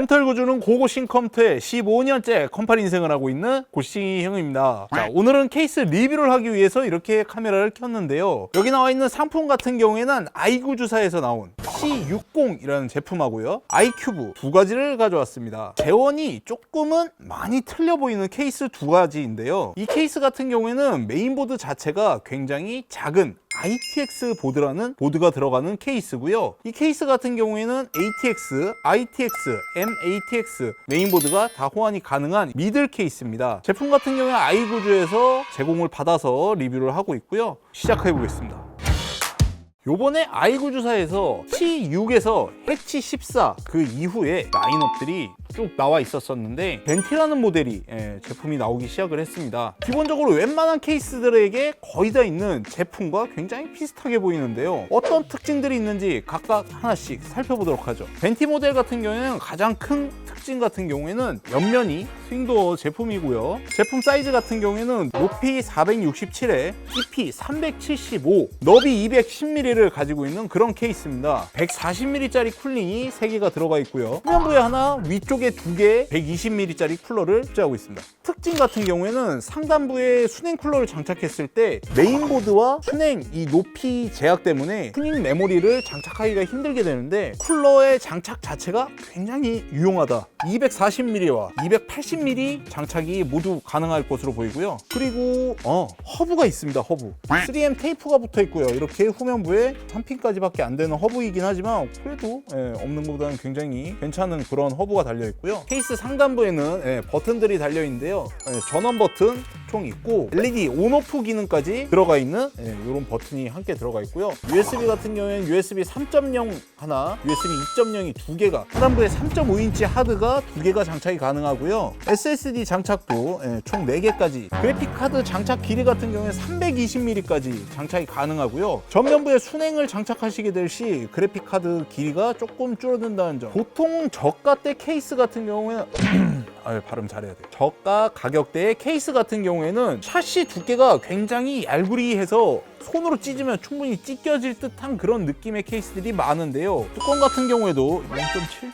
컴퓨터 구주는 고고싱 컴퓨터에 15년째 컴팔 인생을 하고 있는 고싱이 형입니다. 자, 오늘은 케이스 리뷰를 하기 위해서 이렇게 카메라를 켰는데요. 여기 나와 있는 상품 같은 경우에는 아이구 주사에서 나온 C60이라는 제품하고요. 아이큐브 두 가지를 가져왔습니다. 재원이 조금은 많이 틀려 보이는 케이스 두 가지인데요. 이 케이스 같은 경우에는 메인보드 자체가 굉장히 작은 ITX 보드라는 보드가 들어가는 케이스고요. 이 케이스 같은 경우에는 ATX, ITX, MATX 메인보드가 다 호환이 가능한 미들 케이스입니다. 제품 같은 경우에 아이구주에서 제공을 받아서 리뷰를 하고 있고요. 시작해 보겠습니다. 요번에 아이구 주사에서 T6에서 해치 14 그 이후에 라인업들이 쭉 나와 있었었는데 벤티라는 모델이 예, 제품이 나오기 시작을 했습니다. 기본적으로 웬만한 케이스들에게 거의 다 있는 제품과 굉장히 비슷하게 보이는데요. 어떤 특징들이 있는지 각각 하나씩 살펴보도록 하죠. 벤티 모델 같은 경우에는 가장 큰 특징 같은 경우에는 옆면이 스윙도어 제품이고요. 제품 사이즈 같은 경우에는 높이 467에 깊이 375, 너비 210mm를 가지고 있는 그런 케이스입니다. 140mm짜리 쿨링이 3개가 들어가 있고요. 후면부에 하나, 위쪽에 2개 120mm짜리 쿨러를 탑재하고 있습니다. 특징 같은 경우에는 상단부에 순행 쿨러를 장착했을 때 메인보드와 순행 이 높이 제약 때문에 튜닝 메모리를 장착하기가 힘들게 되는데 쿨러의 장착 자체가 굉장히 유용하다. 240mm와 280mm 장착이 모두 가능할 것으로 보이고요. 그리고 어, 허브가 있습니다. 허브. 3M 테이프가 붙어 있고요. 이렇게 후면부에 한 핀까지밖에 안 되는 허브이긴 하지만 그래도 예, 없는 것보다는 굉장히 괜찮은 그런 허브가 달려 있고요. 케이스 상단부에는 예, 버튼들이 달려 있는데요. 예, 전원 버튼 총 있고 LED 온오프 기능까지 들어가 있는 이런 버튼이 함께 들어가 있고요. USB 같은 경우에는 USB 3.0 하나, USB 2.0이 두 개가 하단부에 3.5인치 하드가 두 개가 장착이 가능하고요. SSD 장착도 예, 총 4개까지 그래픽 카드 장착 길이 같은 경우에 320mm까지 장착이 가능하고요. 전면부에 순행을 장착하시게 될 시 그래픽 카드 길이가 조금 줄어든다는 점. 보통 저가대 케이스 같은 경우에는 아 발음 잘해야 돼. 저가 가격대의 케이스 같은 경우에는 샤시 두께가 굉장히 얄구리해서 손으로 찢으면 충분히 찢겨질 듯한 그런 느낌의 케이스들이 많은데요. 뚜껑 같은 경우에도 0.7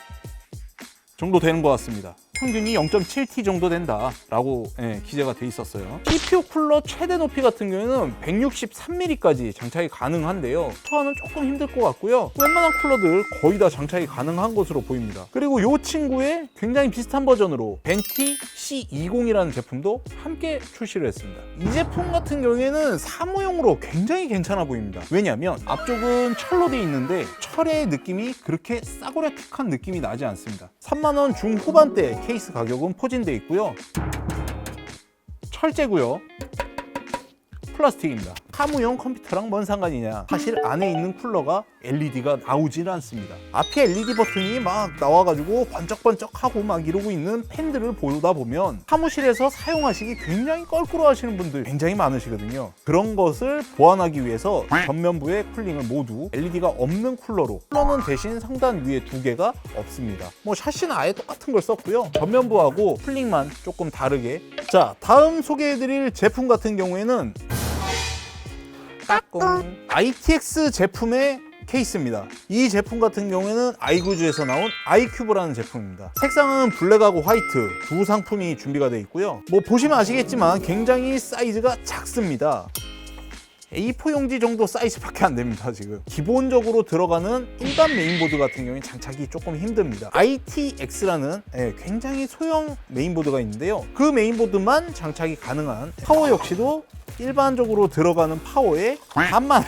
정도 되는 것 같습니다. 평균이 0.7T 정도 된다라고 예, 기재가 돼 있었어요. CPU 쿨러 최대 높이 같은 경우에는 163mm까지 장착이 가능한데요. 처화는 조금 힘들 것 같고요. 웬만한 쿨러들 거의 다 장착이 가능한 것으로 보입니다. 그리고 이 친구의 굉장히 비슷한 버전으로 벤티 C20이라는 제품도 함께 출시를 했습니다. 이 제품 같은 경우에는 사무용으로 굉장히 괜찮아 보입니다. 왜냐하면 앞쪽은 철로 돼 있는데 철의 느낌이 그렇게 싸구려틱한 느낌이 나지 않습니다. 3만 원 중후반대 케이스 가격은 포진돼 있고요. 철제고요. 플라스틱입니다. 사무용 컴퓨터랑 뭔 상관이냐? 사실 안에 있는 쿨러가 LED가 나오질 않습니다. 앞에 LED 버튼이 막 나와가지고 번쩍번쩍하고 막 이러고 있는 팬들을 보다 보면 사무실에서 사용하시기 굉장히 껄끄러워 하시는 분들 굉장히 많으시거든요. 그런 것을 보완하기 위해서 전면부의 쿨링을 모두 LED가 없는 쿨러로 쿨러는 대신 상단 위에 두 개가 없습니다. 뭐 샤시는 아예 똑같은 걸 썼고요. 전면부하고 쿨링만 조금 다르게. 자, 다음 소개해드릴 제품 같은 경우에는 까꿍 ITX 제품의 케이스입니다. 이 제품 같은 경우에는 아이구즈에서 나온 아이큐브라는 제품입니다. 색상은 블랙하고 화이트 두 상품이 준비가 되어 있고요. 뭐 보시면 아시겠지만 굉장히 사이즈가 작습니다. A4 용지 정도 사이즈밖에 안 됩니다 지금 기본적으로 들어가는 일반 메인보드 같은 경우에 장착이 조금 힘듭니다 ITX라는 예, 굉장히 소형 메인보드가 있는데요 그 메인보드만 장착이 가능한 파워 역시도 일반적으로 들어가는 파워의 반만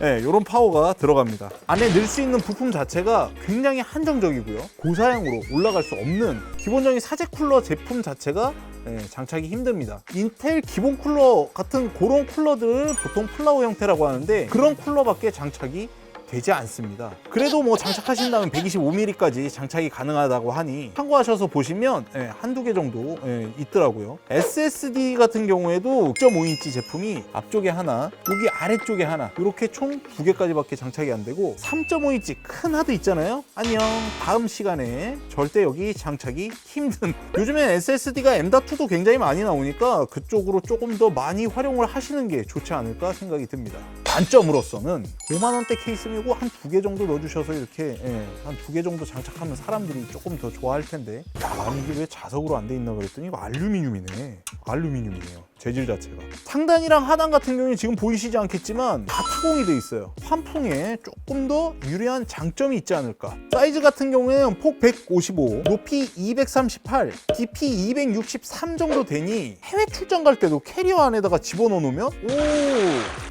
네, 이런 파워가 들어갑니다. 안에 넣을 수 있는 부품 자체가 굉장히 한정적이고요. 고사양으로 올라갈 수 없는 기본적인 사제 쿨러 제품 자체가 네, 장착이 힘듭니다. 인텔 기본 쿨러 같은 그런 쿨러들을 보통 플라워 형태라고 하는데 그런 쿨러밖에 장착이 되지 않습니다. 그래도 뭐 장착하신다면 125mm까지 장착이 가능하다고 하니 참고하셔서 보시면 예, 한두 개 정도 예, 있더라고요. SSD 같은 경우에도 6.5인치 제품이 앞쪽에 하나, 여기 아래쪽에 하나 이렇게 총 두 개까지밖에 장착이 안 되고 3.5인치 큰 하드 있잖아요. 안녕. 다음 시간에 절대 여기 장착이 힘든 요즘엔 SSD가 M.2도 굉장히 많이 나오니까 그쪽으로 조금 더 많이 활용을 하시는 게 좋지 않을까 생각이 듭니다. 단점으로서는 5만 원대 케이스이고 한 두 개 정도 넣어주셔서 이렇게 예, 한두 개 정도 장착하면 사람들이 조금 더 좋아할 텐데. 야 아니 이게 왜 자석으로 안 돼 있나 그랬더니 이거 알루미늄이네. 알루미늄이네요 재질 자체가. 상단이랑 하단 같은 경우는 지금 보이시지 않겠지만 다 타공이 돼 있어요. 환풍에 조금 더 유리한 장점이 있지 않을까. 사이즈 같은 경우에는 폭 155 높이 238 깊이 263 정도 되니 해외 출장 갈 때도 캐리어 안에다가 집어넣어 놓으면 오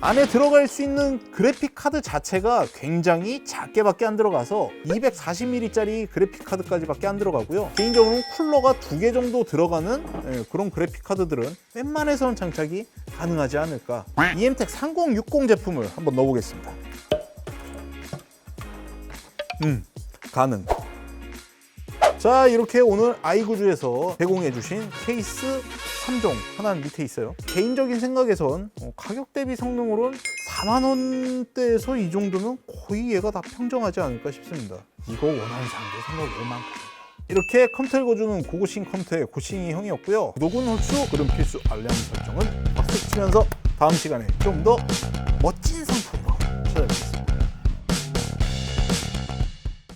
안에 들어갈 수 있는 그래픽 카드 자체가 굉장히 작게밖에 안 들어가서 240mm짜리 그래픽 카드까지밖에 안 들어가고요. 개인적으로는 쿨러가 두 개 정도 들어가는 예, 그런 그래픽 카드들은 웬만해서는 장착이 가능하지 않을까. EMTEC 3060 제품을 한번 넣어보겠습니다. 음 가능. 자 이렇게 오늘 아이구즈에서 제공해 주신 케이스 3종 하나는 밑에 있어요. 개인적인 생각에선 어, 가격 대비 성능으로는 4만 원대에서 이 정도면 거의 얘가 다 평정하지 않을까 싶습니다. 이거 원하는 사람들 생각 5만 이렇게 컴퓨터를 거주는 고고싱 컴퓨터의 고싱이 형이었고요. 구독은 홀수 그럼 필수 알람 설정은 박수 치면서 다음 시간에 좀 더 멋진